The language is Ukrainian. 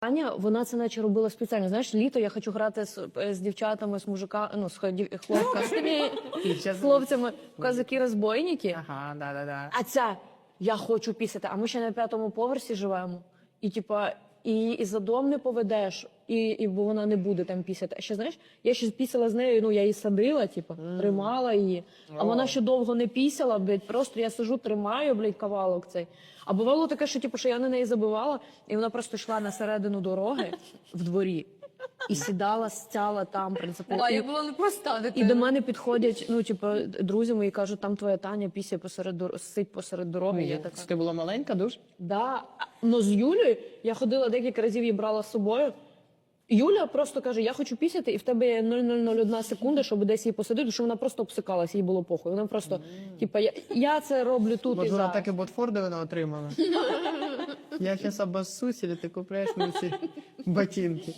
Аня, вона це наче робила спеціально. Знаєш, літо я хочу грати з, е, з дівчатами, з мужика, ну, з хлоп- хлопцями, з хлопцями козаки розбойники. Ага, да, да, да. А ця я хочу пісяти. А ми ще на п'ятому поверсі живемо. І типа, і, і за дом не поведеш, і, і бо вона не буде там пісяти. А ще знаєш, я ще пісяла з нею. Ну я її садила, типу, тримала її. А вона ще довго не пісяла, блядь, просто я сижу, тримаю, блядь, кавалок цей. А бувало таке, що типу, що я на неї забивала, і вона просто йшла на середину дороги в дворі і сідала, стяла там принципово. А я була не проста і до мене підходять, ну, типу, друзі мої кажуть, там твоя Таня після посеред дор... сить посеред дороги. Я така. Ти була маленька дуже? Да. Ну з Юлею я ходила декілька разів, її брала з собою. Юля просто каже: Я хочу пісяти, і в тебе є 0,001 секунда, щоб десь її посадити, що вона просто обсикалась, їй було похуй. Вона просто, типа, я, я це роблю тут і Можливо, зараз. так і Ботфорди вона отримала. Я зараз обоссусь, і ти купляєш мені ці ботинки.